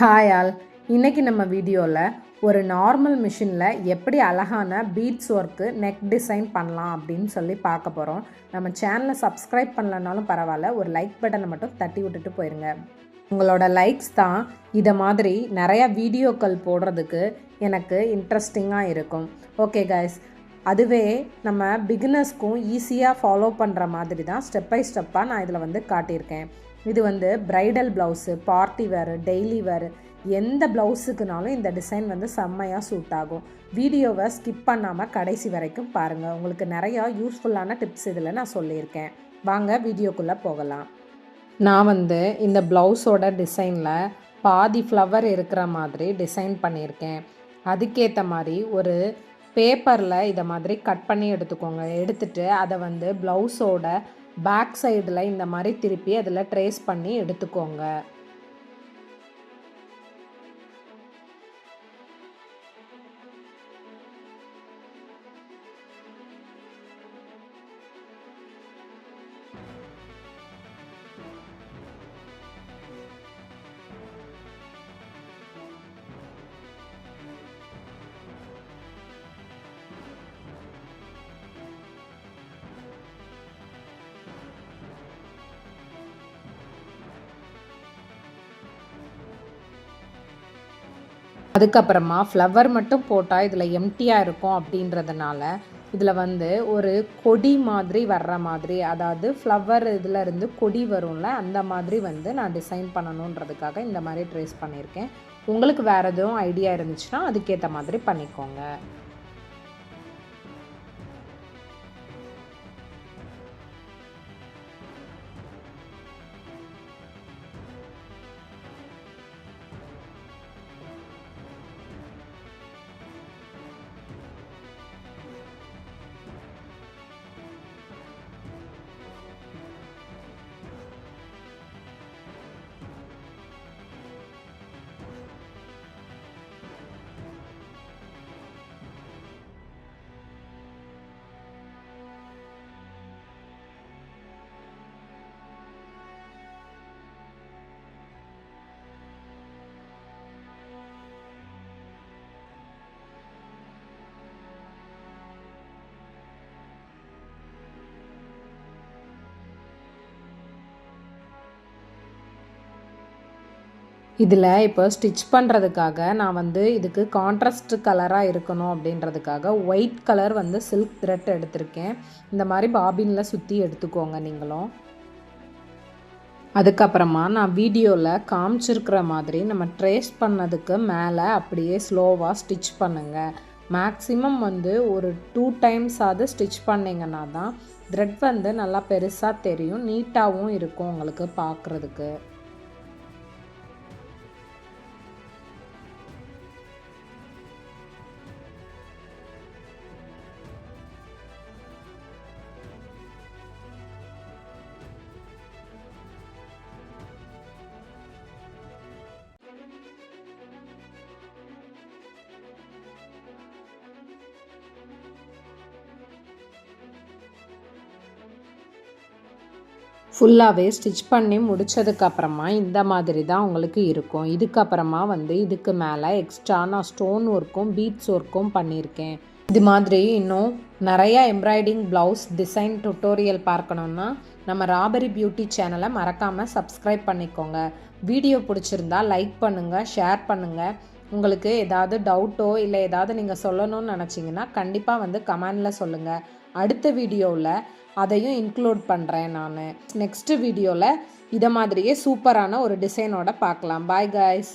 Hi all இன்றைக்கி நம்ம வீடியோவில் ஒரு நார்மல் மிஷினில் எப்படி அழகான பீட்ஸ் ஒர்க்கு நெக் டிசைன் பண்ணலாம் அப்படின்னு சொல்லி பார்க்க போகிறோம் நம்ம சேனலை சப்ஸ்கிரைப் பண்ணலனாலும் பரவாயில்ல ஒரு லைக் பட்டனை மட்டும் தட்டி விட்டுட்டு போயிருங்க. உங்களோட லைக்ஸ் தான் இதை மாதிரி நிறையா வீடியோக்கள் போடுறதுக்கு எனக்கு இன்ட்ரெஸ்டிங்காக இருக்கும். ஓகே கைஸ் அதுவே நம்ம பிகினர்ஸ்க்கும் ஈஸியாக ஃபாலோ பண்ணுற மாதிரி தான் ஸ்டெப் பை ஸ்டெப்பாக நான் இதில் வந்து காட்டியிருக்கேன். இது வந்து bridal blouse party wear daily wear எந்த ப்ளவுஸுக்குனாலும் இந்த டிசைன் வந்து செம்மையாக சூட் ஆகும். வீடியோவை ஸ்கிப் பண்ணாமல் கடைசி வரைக்கும் பாருங்கள் உங்களுக்கு நிறையா யூஸ்ஃபுல்லான டிப்ஸ் இதில் நான் சொல்லியிருக்கேன். வாங்க வீடியோக்குள்ளே போகலாம். நான் வந்து இந்த ப்ளவுஸோட டிசைனில் பாதி ஃப்ளவர் இருக்கிற மாதிரி டிசைன் பண்ணியிருக்கேன். அதுக்கேற்ற மாதிரி ஒரு பேப்பரில் இதை மாதிரி கட் பண்ணி எடுத்துக்கோங்க. எடுத்துகிட்டு அதை வந்து ப்ளவுஸோட பேக் சைடில் இந்த மாதிரி திருப்பி அதில் ட்ரேஸ் பண்ணி எடுத்துக்கோங்க. அதுக்கப்புறமா ஃப்ளவர் மட்டும் போட்டால் இதில் எம்டியாக இருக்கும் அப்படின்றதுனால இதில் வந்து ஒரு கொடி மாதிரி வர்ற மாதிரி அதாவது ஃப்ளவர் இதில் இருந்து கொடி வரும்ல அந்த மாதிரி வந்து நான் டிசைன் பண்ணணுன்றதுக்காக இந்த மாதிரி ட்ரேஸ் பண்ணியிருக்கேன். உங்களுக்கு வேறு எதுவும் ஐடியா இருந்துச்சுன்னா அதுக்கேற்ற மாதிரி பண்ணிக்கோங்க. இதில் இப்போ ஸ்டிச் பண்ணுறதுக்காக நான் வந்து இதுக்கு கான்ட்ராஸ்ட் கலராக இருக்கணும் அப்படின்றதுக்காக ஒயிட் கலர் வந்து சில்க் த்ரெட் எடுத்திருக்கேன். இந்த மாதிரி பாபினில் சுற்றி எடுத்துக்கோங்க நீங்களும். அதுக்கப்புறமா நான் வீடியோவில் காமிச்சிருக்கிற மாதிரி நம்ம ட்ரேஸ் பண்ணதுக்கு மேலே அப்படியே ஸ்லோவாக ஸ்டிச் பண்ணுங்கள் மேக்ஸிமம் வந்து ஒரு டூ டைம்ஸாவது ஸ்டிச் பண்ணிங்கன்னா தான் த்ரெட் வந்து நல்லா பெருசாக தெரியும் நீட்டாகவும் இருக்கும் உங்களுக்கு பார்க்குறதுக்கு ஃபுல்லாகவே ஸ்டிச் பண்ணி முடித்ததுக்கப்புறமா இந்த மாதிரி தான் உங்களுக்கு இருக்கும். இதுக்கப்புறமா வந்து இதுக்கு மேலே எக்ஸ்ட்ரா நான் ஸ்டோன் ஒர்க்கும் பீட்ஸ் ஒர்க்கும் பண்ணியிருக்கேன். இது மாதிரி இன்னும் நிறையா எம்ப்ராய்டிங் ப்ளவுஸ் டிசைன் டுட்டோரியல் பார்க்கணுன்னா நம்ம ராபரி பியூட்டி சேனலை மறக்காமல் சப்ஸ்கிரைப் பண்ணிக்கோங்க. வீடியோ பிடிச்சிருந்தா லைக் பண்ணுங்கள் ஷேர் பண்ணுங்கள் உங்களுக்கு ஏதாவது டவுட்டோ இல்லை ஏதாவது நீங்கள் சொல்லணும்னு நினச்சிங்கன்னா கண்டிப்பாக வந்து கமெண்டில் சொல்லுங்கள் அடுத்த வீடியோவில் அதையும் இன்க்ளூட் பண்ணுறேன் நான். நெக்ஸ்ட்டு வீடியோவில் இதை மாதிரியே சூப்பரான ஒரு டிசைனோட பார்க்கலாம். Bye guys